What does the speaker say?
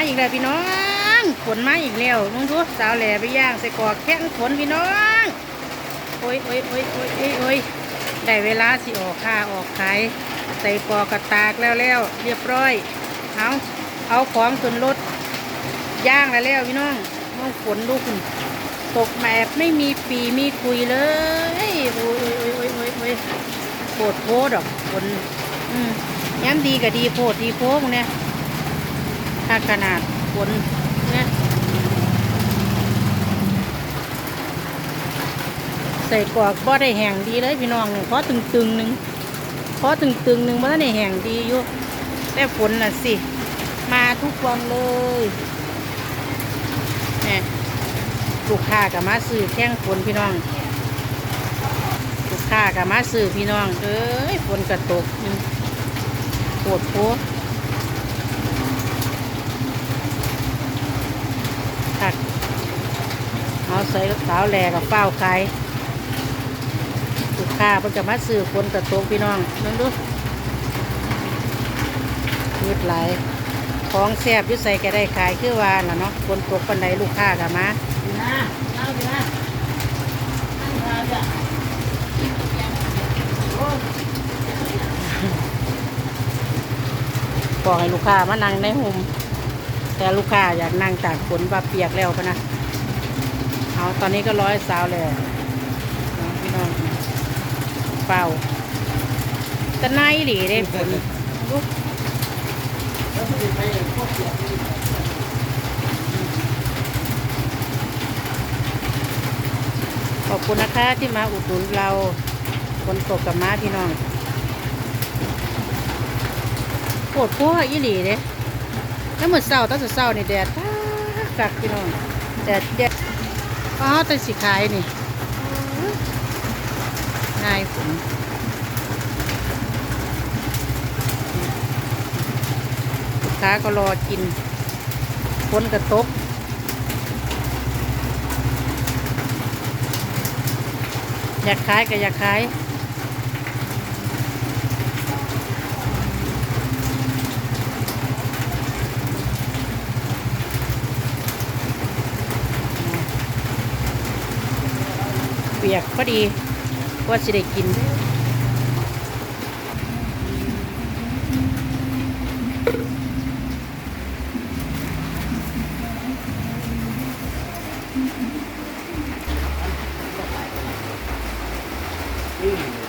มาอีกแล้วพี่น้องฝนมาอีกแล้วนุ่งทุสาวแหล่ไปย่างใส่กอกแข้งฝนพี่น้องโอ้ยโอ้ยโอ้ยโอ้ยโอ้ยโอ้ยได้เวลาสิออกค่าออกขายใส่กอกกระตากแล้วแล้วเรียบร้อยเอาเอาของขึ้นรถย่างแล้วแล้วพี่น้องน้องฝนดูคุณตกแบบไม่มีปีมีคุยเลยโอ้ยโอ้ยโอ้ยโอ้ยโอ้ยโปวดโพดอกฝนอืมย้ำดีก็ดีโพดดีโพกเนี่ย ถ้าขนาดฝนเนี่ยใส่กรอกบ่ได้แห้งดีเลยพี่น้องเพราะตึงๆหนึ่งเพราะตึงๆหนึ่งมันได้แห้งดีอยู่แต่ฝนน่ะสิ มาทุกวันเลยเนี่ยลูกค้ากับมาซื้อแข้งฝนพี่น้องลูกค้ากับมาซื้อพี่น้องเอ้ยฝนกระตกปวดโพด ผักเอา ใส่สาวแหลกับเป้าขายลูกค้าเพิ่นจะมาซื้อคนกระโตกพี่น้องนั่นดูมืดไหลของแซ่บยุ่ใส่ก็ได้ขายคือว่าล่ะเนาะคนตกปันใดลูกค้ากับมาบอกให้ลูกค้ามานั่งในหุมแต่ลูกค้าอยากนั่งตากฝนว่าเปียกแล้วพนะ เอาตอนนี้ก็ร้อยสาวแล้วพี่น้องเป่าตะไนหลีได้ฝนลูกขอบคุณนะคะที่มาอุดหนุนเราคนตกกับม้าพี่น้องโคตรพัวอีหลีเด้แล้วเหมือนเศร้าตั้งแต่เศร้านี่แดดฟ้ากักพี่น้องแดดแดด อ๋อแต่สีขายนี่ง่ายผมลูกค้าก็รอกินฝนกระตกอยากขายก็อยากขาย เปียกพอดีว่าสิได้กินอืม